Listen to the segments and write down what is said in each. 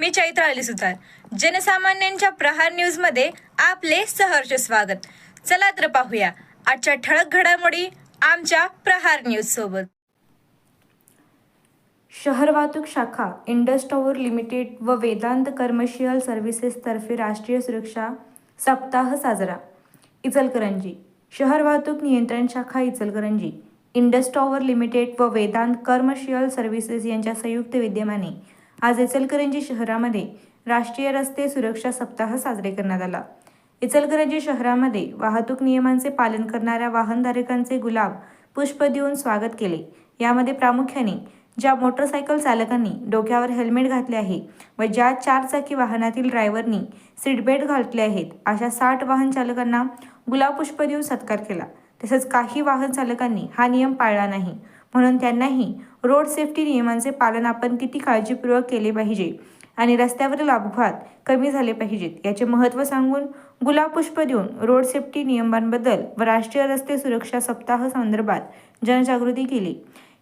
मी चैत्र अली सुतार जनसामान्यांच्या प्रहार न्यूजमध्ये आपले सहर्ष स्वागत. चला तर पाहूया. आजच्या ठळक घडामोडी आमच्या प्रहार न्यूज सोबत. शहर वाहतूक शाखा इंडस टॉवर लिमिटेड व वेदांत कमर्शियल सर्व्हिसेस तर्फे राष्ट्रीय सुरक्षा सप्ताह साजरा. इचलकरंजी शहर वाहतूक नियंत्रण शाखा इचलकरंजी इंडस टॉवर लिमिटेड व वेदांत कमर्शियल सर्व्हिसेस यांच्या संयुक्त विद्यमाने आज इचलकरंजी शहरामध्ये राष्ट्रीय रस्ते सुरक्षा सप्ताह साजरे करण्यात आला. इचलकरंजी शहरामध्ये वाहतूक नियमांचे पालन करणाऱ्या वाहनधारकांचे गुलाब पुष्प देऊन स्वागत केले. यामध्ये प्रामुख्याने ज्या मोटरसायकल चालकांनी डोक्यावर हेल्मेट घातले आहे व ज्या चारचाकी वाहनातील ड्रायव्हरनी सीटबेल्ट घातले आहेत अशा साठ वाहन चालकांना गुलाब पुष्प देऊन सत्कार केला. तसेच काही वाहन चालकांनी हा नियम पाळला नाही. म्हणून त्यांनाही रोड सेफ्टी नियमांचे पालन आपण किती काळजीपूर्वक केले पाहिजे आणि रस्त्यावरील अपघात कमी झाले पाहिजेत याचे महत्त्व सांगून गुलाब पुष्प देऊन रोड सेफ्टी नियमांबद्दल व राष्ट्रीय रस्ते सुरक्षा सप्ताह संदर्भात जनजागृती केली.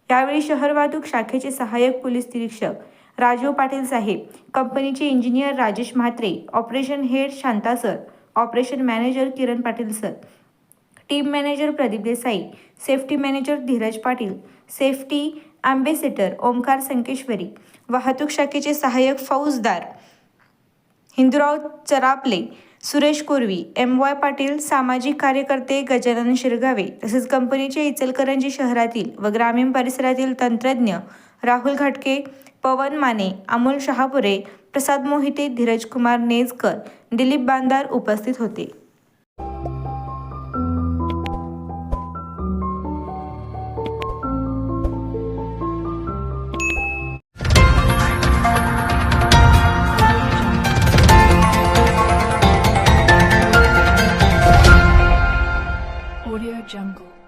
यावेळी शहर वाहतूक शाखेचे सहाय्यक पोलीस निरीक्षक राजीव पाटील साहेब कंपनीचे engineer Rajesh Mhatre operation head Shanta sir operation manager Kiran Patil sir team manager Pradeep Desai safety manager Dheeraj Patil safety ambassador Omkar Sankeshwari वाहतूक शाखेचे सहाय्यक फौजदार हिंदुराव चरापले सुरेश कोरवी एम वाय पाटील सामाजिक कार्यकर्ते गजानन शिरगावे तसेच कंपनीचे इचलकरंजी शहरातील व ग्रामीण परिसरातील तंत्रज्ञ राहुल घाटके पवन माने अमोल शहापुरे प्रसाद मोहिते धीरज कुमार नेजकर दिलीप बांदार उपस्थित होते. jungle.